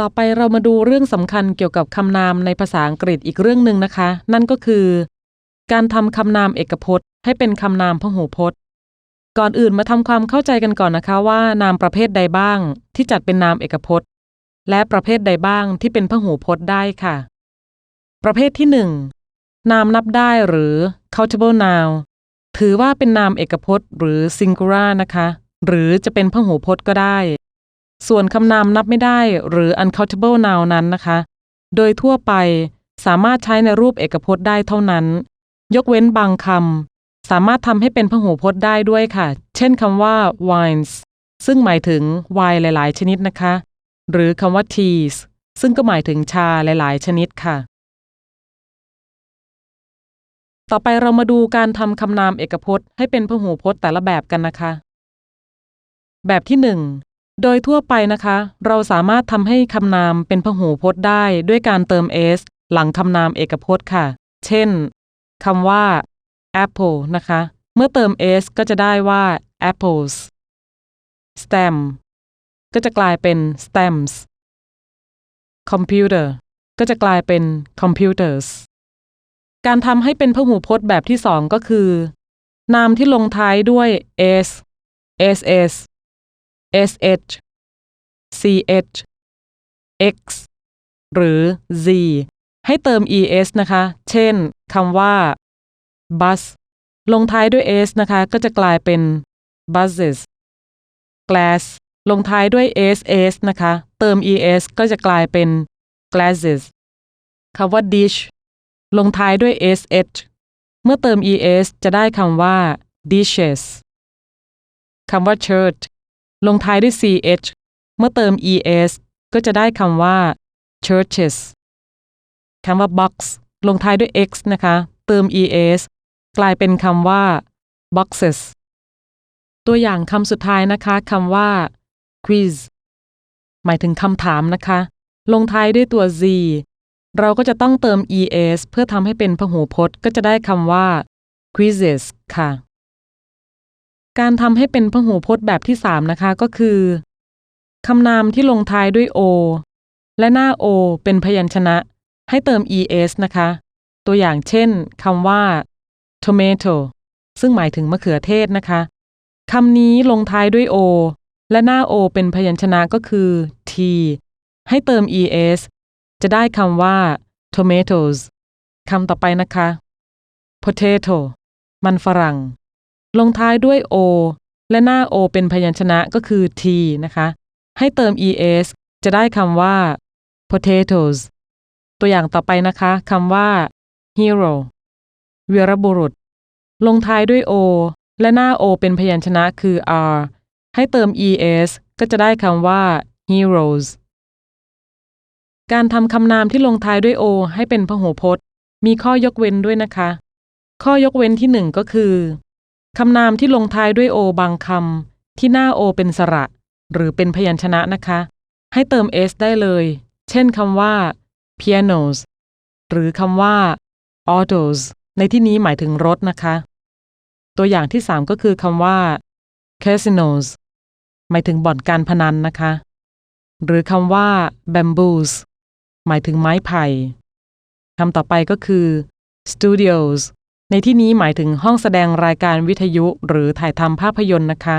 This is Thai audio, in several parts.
ต่อไปเรามาดูเรื่องสำคัญเกี่ยวกับคำนามในภาษาอังกฤษอีกเรื่องหนึ่งนะคะ นั่นก็คือ การทำคำนามเอกพจน์ ให้เป็นคำนามพหูพจน์ ก่อนอื่นมาทำความเข้าใจกันก่อนนะคะว่านามประเภทใดบ้าง ที่จัดเป็นนามเอกพจน์ และประเภทใดบ้างที่เป็นพหูพจน์ได้ค่ะ ประเภทที่หนึ่งนามนับได้หรือ countable noun ถือว่าเป็นนามเอกพจน์ หรือ singular นะคะ หรือจะเป็นพหูพจน์ก็ได้ ส่วนคำนามนับไม่ได้หรือ uncountable noun นั้นนะคะ โดยทั่วไปสามารถใช้ในรูปเอกพจน์ได้เท่านั้น ยกเว้นบางคำสามารถทำให้เป็นพหูพจน์ได้ด้วยค่ะ เช่นคำว่า wines ซึ่งหมายถึงไวน์หลาย ๆ ชนิดนะคะ หรือคำว่า teas ซึ่งก็หมายถึงชาหลาย ๆ ชนิดค่ะ ต่อไปเรามาดูการทำคำนามเอกพจน์ให้เป็นพหูพจน์แต่ละแบบกันนะคะ แบบที่หนึ่ง โดยทั่วไปนะคะ เราสามารถทำให้คำนามเป็นพหูพจน์ได้ด้วยการเติม s หลังคำนามเอกพจน์ค่ะ เช่นคำว่า apple นะคะ เมื่อเติม s ก็จะได้ว่า apples stem ก็จะกลายเป็น stems computer ก็จะกลายเป็น computers การทำให้เป็นพหูพจน์แบบที่สองก็คือ นามที่ลงท้ายด้วย s ss sh ch x หรือ z ให้เติม es นะคะ เช่นคำว่า bus ลงท้ายด้วย s นะคะ ก็จะกลายเป็น buses glass ลงท้ายด้วย ss นะคะ เติม es ก็จะกลายเป็น glasses คำว่า dish ลงท้ายด้วย sh เมื่อเติม es จะได้คำว่า dishes คำว่า church ลงท้ายด้วย ch เมื่อเติม es ก็จะได้คำว่า churches คำว่า box ลงท้ายด้วย x นะคะ เติม es กลายเป็นคำว่า boxes ตัวอย่างคำสุดท้ายนะคะคำว่า quiz หมายถึงคำถามนะคะ ลงท้ายด้วยตัว z เราก็จะต้องเติม es เพื่อทำให้เป็นพหูพจน์ก็จะได้คำว่า quizzes ค่ะ การทำให้เป็นพหูพจน์แบบที่3นะคะก็คือคำนามที่ลงท้ายด้วย o และหน้า o เป็นพยัญชนะ ให้เติม es นะคะ ตัวอย่างเช่นคำว่า tomato ซึ่งหมายถึงมะเขือเทศนะคะคำนี้ลงท้ายด้วย o และหน้า o เป็นพยัญชนะก็คือ t ให้เติม es จะได้คำว่า tomatoes คำต่อไปนะคะ potato มันฝรั่ง ลงท้ายด้วย o และหน้า o เป็นพยัญชนะก็คือ t นะคะ ให้เติม es จะได้คำว่า potatoes ตัวอย่างต่อไปนะคะคำว่า hero วีรบุรุษ ลงท้ายด้วย o และหน้า o เป็นพยัญชนะคือ r ให้เติม es ก็จะได้คำว่า heroes การทำคำนามที่ลงท้ายด้วย o ให้เป็นพหูพจน์ มีข้อยกเว้นด้วยนะคะ ข้อยกเว้นที่หนึ่งก็คือ คำนามที่ลงท้ายด้วย o บางคำที่หน้า o เป็นสระ หรือเป็นพยัญชนะนะคะ ให้เติม s ได้เลย เช่นคำว่า pianos หรือคำว่า autos ในที่นี้หมายถึงรถนะคะ ตัวอย่างที่ 3 ก็คือคำว่า casinos หมายถึงบ่อนการพนันนะคะ หรือคำว่า bamboos หมายถึงไม้ไผ่คำต่อไปก็คือ studios ในที่นี้หมายถึงห้องแสดงรายการวิทยุหรือถ่ายทำภาพยนตร์นะคะ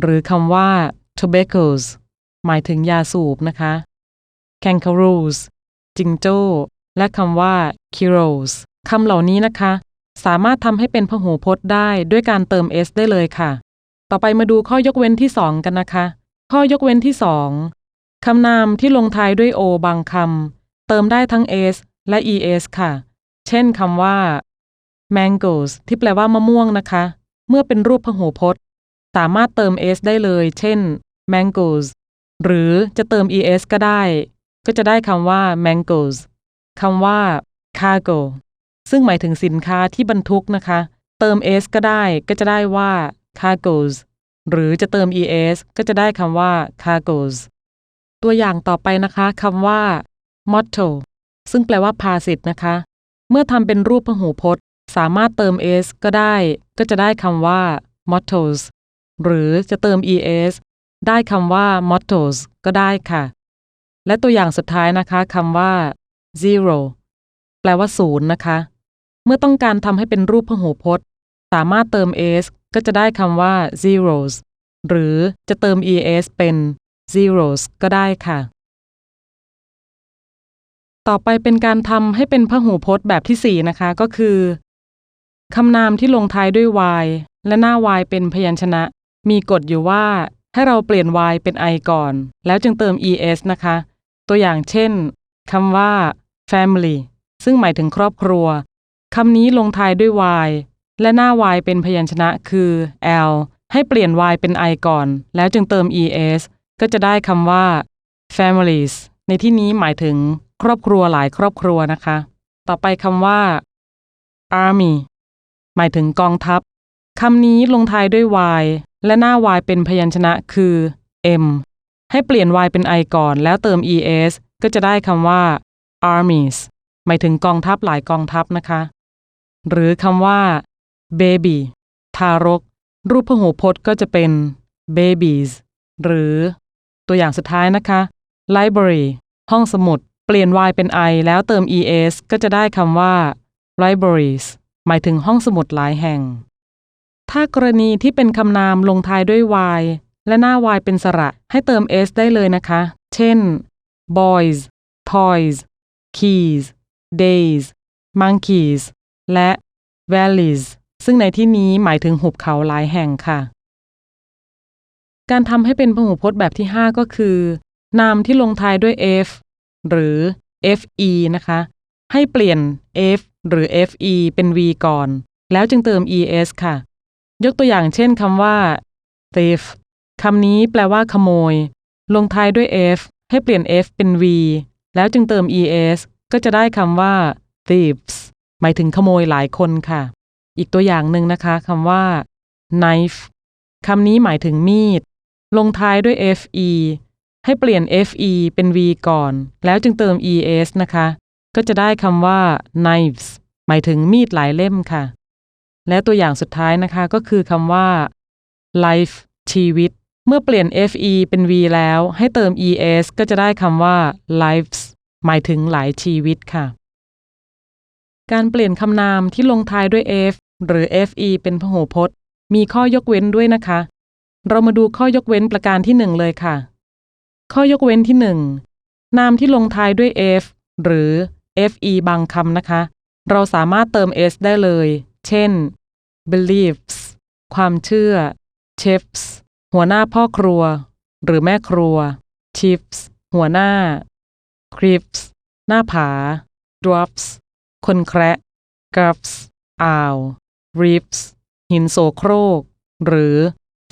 หรือคำว่า tobaccos หมายถึงยาสูบนะคะ kangaroos จิงโจ้ และคำว่า kiros คำเหล่านี้นะคะ สามารถทำให้เป็นพหูพจน์ได้ด้วยการเติม s ได้เลยค่ะ ต่อไปมาดูข้อยกเว้นที่ 2 กันนะคะ ข้อยกเว้นที่ 2 คำนามที่ลงท้ายด้วย o บางคำเติมได้ทั้ง s และ es ค่ะ เช่นคำว่า mangoes ที่แปลว่ามะม่วงนะคะ เมื่อเป็นรูปพหูพจน์ สามารถเติม s ได้เลย เช่น mangoes หรือจะเติม es ก็ได้ ก็จะได้คำว่า mangoes คำว่า cargo ซึ่งหมายถึงสินค้าที่บรรทุกนะคะ เติม s ก็ได้ก็จะได้ว่า cargoes หรือจะเติม es ก็จะได้คำว่า cargoes ตัวอย่างต่อไปนะคะคำว่า motto ซึ่งแปลว่าภาษิตนะคะ เมื่อทำเป็นรูปพหูพจน์ สามารถเติม s ก็ได้ ก็จะได้คำว่า mottos หรือจะเติม es ได้คำว่า mottos ก็ได้ค่ะ และตัวอย่างสุดท้ายนะคะคำว่า zero แปลว่าศูนย์นะคะ เมื่อต้องการทำให้เป็นรูปพหูพจน์ สามารถเติม s ก็จะได้คำว่า zeros หรือจะเติม es เป็น zeros ก็ได้ค่ะ ต่อไปเป็นการทำให้เป็นพหูพจน์แบบที่ 4 นะคะ ก็คือ คำนามที่ลงท้ายด้วย y และหน้า y เป็นพยัญชนะ มีกฎอยู่ว่าให้เราเปลี่ยน y เป็น i ก่อน แล้วจึงเติม es นะคะ ตัวอย่างเช่นคำว่า family ซึ่งหมายถึงครอบครัวคำนี้ลงท้ายด้วย y และหน้า y เป็นพยัญชนะคือ l ให้เปลี่ยน y เป็น i ก่อน แล้วจึงเติม es ก็จะได้คำว่า families ในที่นี้หมายถึงครอบครัวหลายครอบครัวนะคะ ต่อไปคำว่า army หมายถึงกองทัพคำนี้ลงท้ายด้วย y และหน้า y เป็นพยัญชนะคือ m ให้เปลี่ยน y เป็น i ก่อนแล้วเติม es ก็จะได้คำว่า armies หมายถึงกองทัพหลายกองทัพนะคะ หรือคำว่า baby ทารก รูปพหูพจน์ก็จะเป็น babies หรือตัวอย่างสุดท้ายนะคะ library ห้องสมุด เปลี่ยน y เป็น i แล้วเติม es ก็จะได้คำว่า libraries หมายถึงห้องสมุดหลายแห่ง ถ้ากรณีที่เป็นคำนามลงท้ายด้วย y และหน้า y เป็นสระให้เติม s ได้เลยนะคะ เช่น boys toys keys days monkeys และ valleys ซึ่งในที่นี้หมายถึงหุบเขาหลายแห่งค่ะ การทำให้เป็นพหูพจน์แบบที่ 5 ก็คือ นามที่ลงท้ายด้วย f หรือ fe นะคะ ให้เปลี่ยน f หรือ fe เป็น v ก่อน แล้วจึงเติม es ค่ะ ยกตัวอย่างเช่นคำว่า thief คำนี้แปลว่าขโมย ลงท้ายด้วย f ให้เปลี่ยน f เป็น v แล้วจึงเติม es ก็จะได้คำว่า thieves หมายถึงขโมยหลายคนค่ะ อีกตัวอย่างหนึ่งนะคะคำว่า knife คำนี้หมายถึงมีด ลงท้ายด้วย fe ให้เปลี่ยน fe เป็น v ก่อน แล้วจึงเติม es นะคะ ก็จะได้คำว่า knives หมายถึงมีดหลายเล่มค่ะ และตัวอย่างสุดท้ายนะคะก็คือคำว่า life ชีวิต เมื่อเปลี่ยน fe เป็น v แล้วให้เติม es ก็จะได้คำว่า lives หมายถึงหลายชีวิตค่ะ การเปลี่ยนคำนามที่ลงท้ายด้วย f หรือ fe เป็นพหูพจน์ มีข้อยกเว้นด้วยนะคะ เรามาดูข้อยกเว้นประการที่หนึ่งเลยค่ะ ข้อยกเว้นที่หนึ่งนามที่ลงท้ายด้วย f หรือ fe บางคำนะคะ เราสามารถเติม s ได้เลย เช่น beliefs ความเชื่อ chefs หัวหน้าพ่อครัว หรือแม่ครัว chiefs หัวหน้า cliffs หน้าผา dwarfs คนแคระ guffs อ่าว reefs หินโสโครก หรือ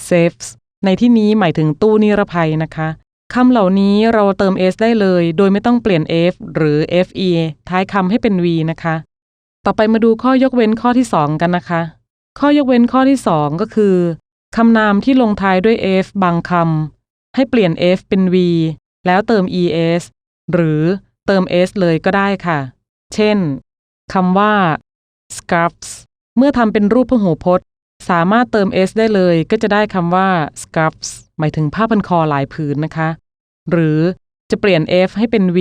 safes ในที่นี้หมายถึงตู้นิรภัยนะคะ คำเหล่านี้เราเติม s ได้เลย โดยไม่ต้องเปลี่ยน f หรือ fe ท้ายคำให้เป็น v นะคะ ต่อไปมาดูข้อยกเว้นข้อที่ 2 กันนะคะ ข้อยกเว้นข้อที่ 2 ก็คือคำนามที่ลงท้ายด้วย f บางคำให้เปลี่ยน f เป็น v แล้วเติม es หรือเติม s เลยก็ได้ค่ะ เช่นคำว่า scarves เมื่อทำเป็นรูปพหูพจน์ สามารถเติม s ได้เลยก็จะได้คำว่า scarves หมายถึงผ้าพันคอหลายผืนนะคะ หรือจะเปลี่ยน f ให้เป็น v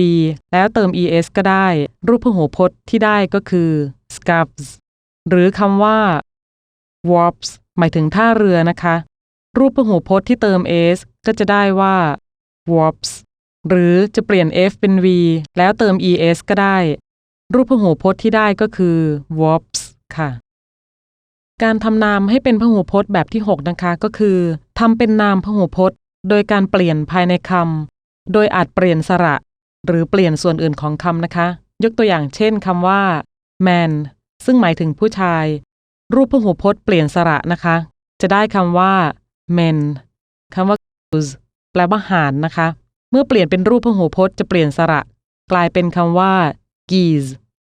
แล้วเติม es ก็ได้ รูปพหูพจน์ที่ได้ก็คือ scarves หรือคำว่า warps หมายถึงท่าเรือนะคะ รูปพหูพจน์ที่เติม s ก็จะได้ว่า warps หรือจะเปลี่ยน f เป็น v แล้วเติม es ก็ได้ รูปพหูพจน์ที่ได้ก็คือ warps ค่ะ การทำนามให้เป็นพหูพจน์แบบที่ 6 นะคะก็คือทำเป็นนามพหูพจน์ โดยการเปลี่ยนภายในคำโดยอาจเปลี่ยนสระ หรือเปลี่ยนส่วนอื่นของคำนะคะ ยกตัวอย่างเช่นคำว่า man ซึ่งหมายถึงผู้ชาย รูปพหูพจน์เปลี่ยนสระนะคะ จะได้คำว่า men คำว่า goose แปลว่าหารนะคะ เมื่อเปลี่ยนเป็นรูปพหูพจน์จะเปลี่ยนสระ กลายเป็นคำว่า geese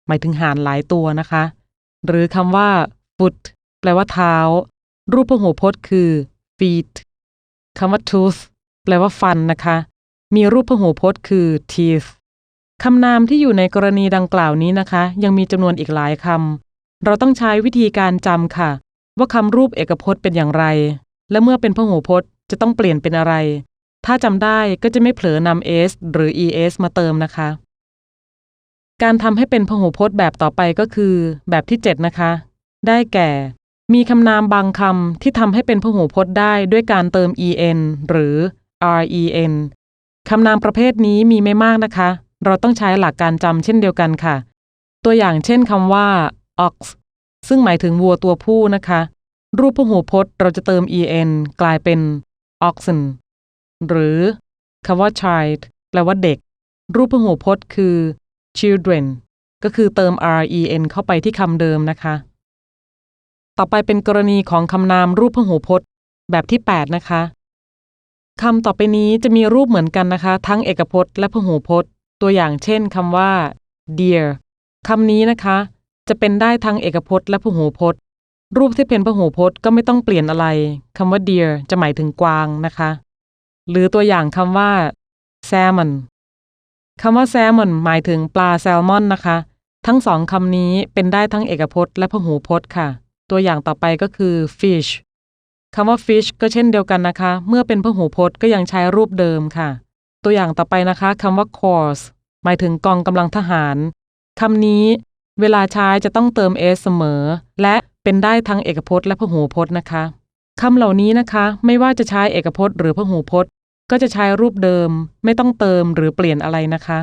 หมายถึงหารหลายตัวนะคะ หรือคำว่า foot แปลว่าเท้า รูปพหูพจน์คือ feet คำว่า tooth แปลว่าฟันนะคะ มีรูปพหูพจน์คือ teeth คำนามที่อยู่ในกรณีดังกล่าวนี้นะคะ ยังมีจำนวนอีกหลายคำ เราต้องใช้วิธีการจำค่ะ ว่าคำรูปเอกพจน์เป็นอย่างไร และเมื่อเป็นพหูพจน์จะต้องเปลี่ยนเป็นอะไร ถ้าจำได้ก็จะไม่เผลอนำ s หรือ es มาเติมนะคะ การทำให้เป็นพหูพจน์แบบต่อไปก็คือ แบบที่ 7 นะคะ ได้แก่ มีคำนามบางคำที่ทำให้เป็นพหูพจน์ได้ด้วยการเติม en หรือ ren คำนามประเภทนี้มีไม่มากนะคะ เราต้องใช้หลักการจำเช่นเดียวกันค่ะ ตัวอย่างเช่นคำว่า ox ซึ่งหมายถึงวัวตัวผู้นะคะ รูปพหูพจน์เราจะเติม en กลายเป็น oxen หรือคำว่า child แปลว่าเด็ก รูปพหูพจน์คือ children ก็คือเติม ren เข้าไปที่คำเดิมนะคะ ต่อไปเป็นกรณีของคำนามรูปพหูพจน์ แบบที่ 8 นะคะคำต่อไปนี้จะมีรูปเหมือนกันนะคะ ทั้งเอกพจน์และพหูพจน์ ตัวอย่างเช่นคำว่า deer คำนี้นะคะ จะเป็นได้ทั้งเอกพจน์และพหูพจน์ รูปที่เป็นพหูพจน์ก็ไม่ต้องเปลี่ยนอะไรคำว่า deer จะหมายถึงกวางนะคะ หรือตัวอย่างคำว่า salmon คำว่า salmon หมายถึงปลาแซลมอนนะคะ ทั้งสองคำนี้เป็นได้ทั้งเอกพจน์และพหูพจน์ค่ะ ตัวอย่างต่อไปก็คือ fish คำว่า fish ก็เช่นเดียวกันนะคะ เมื่อเป็นพหูพจน์ก็ยังใช้รูปเดิมค่ะ ตัวอย่างต่อไปนะคะคำว่า course หมายถึงกองกำลังทหารคำนี้เวลาใช้จะต้องเติม s เสมอ และเป็นได้ทั้งเอกพจน์และพหูพจน์นะคะคำเหล่านี้นะคะ ไม่ว่าจะใช้เอกพจน์หรือพหูพจน์ ก็จะใช้รูปเดิม ไม่ต้องเติมหรือเปลี่ยนอะไรนะคะ